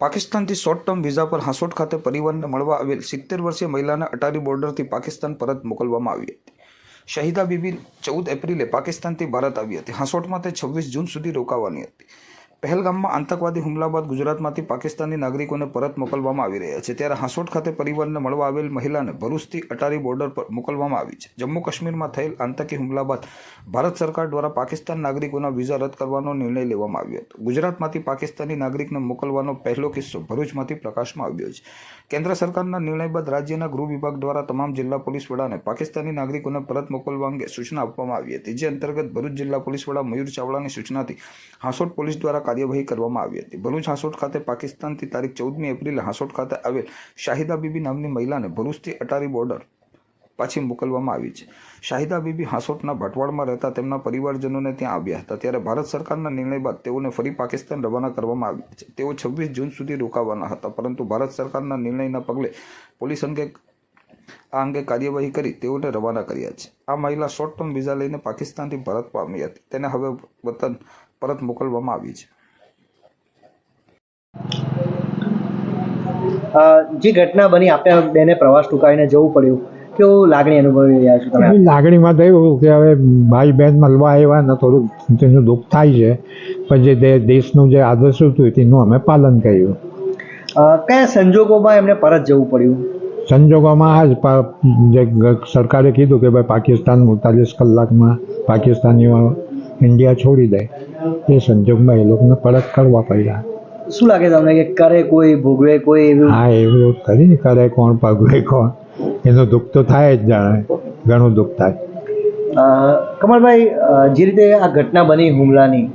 પાકિસ્તાનથી short term visa પર હાંસોટ ખાતે પરિવારને મળવા આવેલ સિત્તેર વર્ષીય મહિલાને અટારી બોર્ડરથી પાકિસ્તાન પરત મોકલવામાં આવી હતી. શહીદા બીબી ચૌદ એપ્રિલે પાકિસ્તાનથી ભારત આવી હતી. હાંસોટમાં તે છવ્વીસ જૂન સુધી રોકાવાની હતી. પહેલગામમાં આતંકવાદી હુમલા બાદ ગુજરાતમાંથી પાકિસ્તાની નાગરિકોને પરત મોકલવામાં આવી રહ્યા છે. ત્યારે હાંસોટ ખાતે પરિવારને મળવા આવેલ મહિલાને ભરૂચથી અટારી બોર્ડર પર મોકલવામાં આવી છે. જમ્મુ કાશ્મીરમાં થયેલ આતંકી હુમલા બાદ ભારત સરકાર દ્વારા પાકિસ્તાન નાગરિકોના વિઝા રદ કરવાનો નિર્ણય લેવામાં આવ્યો હતો. ગુજરાતમાંથી પાકિસ્તાની નાગરિકને મોકલવાનો પહેલો કિસ્સો ભરૂચમાંથી પ્રકાશમાં આવ્યો છે. કેન્દ્ર સરકારના નિર્ણય બાદ રાજ્યના ગૃહ વિભાગ દ્વારા તમામ જિલ્લા પોલીસ વડાને પાકિસ્તાની નાગરિકોને પરત મોકલવા અંગે સૂચના આપવામાં આવી હતી. જે અંતર્ગત ભરૂચ જિલ્લા પોલીસ વડા મયુર ચાવડાની સૂચનાથી હાંસોટ પોલીસ દ્વારા કાર્યવાહી કરવામાં આવી હતી. ભરૂચ હાંસોટ ખાતે પાકિસ્તાનથી તારીખ ચૌદમી એપ્રિલે હાંસોટ ખાતે આવેલ શાહિદા બીબી નામની મહિલાને ભરૂચથી અટારી બોર્ડર પાછી મોકલવામાં આવી છે. શાહિદા બીબી હાંસોટના ભટવાડમાં રહેતા તેમના પરિવારજનોને ત્યાં આવ્યા હતા. ત્યારે ભારત સરકારના નિર્ણય બાદ તેઓને ફરી પાકિસ્તાન રવાના કરવામાં આવ્યા છે. તેઓ છવ્વીસ જૂન સુધી રોકાવાના હતા, પરંતુ ભારત સરકારના નિર્ણયના પગલે પોલીસ અંગે, આ અંગે કાર્યવાહી કરી તેઓને રવાના કર્યા છે. આ મહિલા શોર્ટ ટર્મ વિઝા લઈને પાકિસ્તાનથી ભારત પામી હતી. તેને હવે વતન પરત મોકલવામાં આવી છે. જે ઘટના બની આપણે બેને પ્રવાસ ટૂંકાવીને જવું પડ્યું. કેવું લાગણી અનુભવી રહ્યા છો તમે? લાગણીમાં થયું કે હવે ભાઈ બહેન મળવા આવ્યા ને થોડુંક તેનું દુઃખ થાય છે. પણ જે દેશનું જે આદર્શ હતું તેનું અમે પાલન કર્યું. કયા સંજોગોમાં એમને પરત જવું પડ્યું? સંજોગોમાં આ જ જે સરકારે કીધું કે ભાઈ પાકિસ્તાન મુડતાલીસ કલાકમાં પાકિસ્તાનીઓ ઇન્ડિયા છોડી દે. એ સંજોગમાં એ લોકોને પરત કરવા પડ્યા. શું લાગે તમને કે કરે કોઈ ભોગવે કોઈ એવું? હા એવું કરી કરે કોણ ભોગવે કોણ? એનું દુઃખ તો થાય જ જાણે. ઘણું દુઃખ થાય. કમળભાઈ કમલભાઈ જે રીતે આ ઘટના બની હુમલાની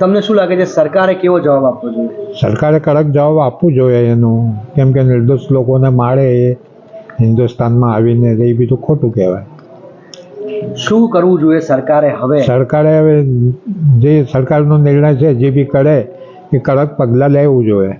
તમને શું લાગે છે સરકારે કેવો જવાબ આપવો જોઈએ? સરકારે કડક જવાબ આપવો જોઈએ એનું. કેમ કે નિર્દોષ લોકોને મારે એ હિન્દુસ્તાનમાં આવીને એ બીજું ખોટું કહેવાય. શું કરવું જોઈએ સરકારે હવે? સરકારે હવે જે સરકારનો નિર્ણય છે જે બી કરે એ કડક પગલાં લેવું જોઈએ.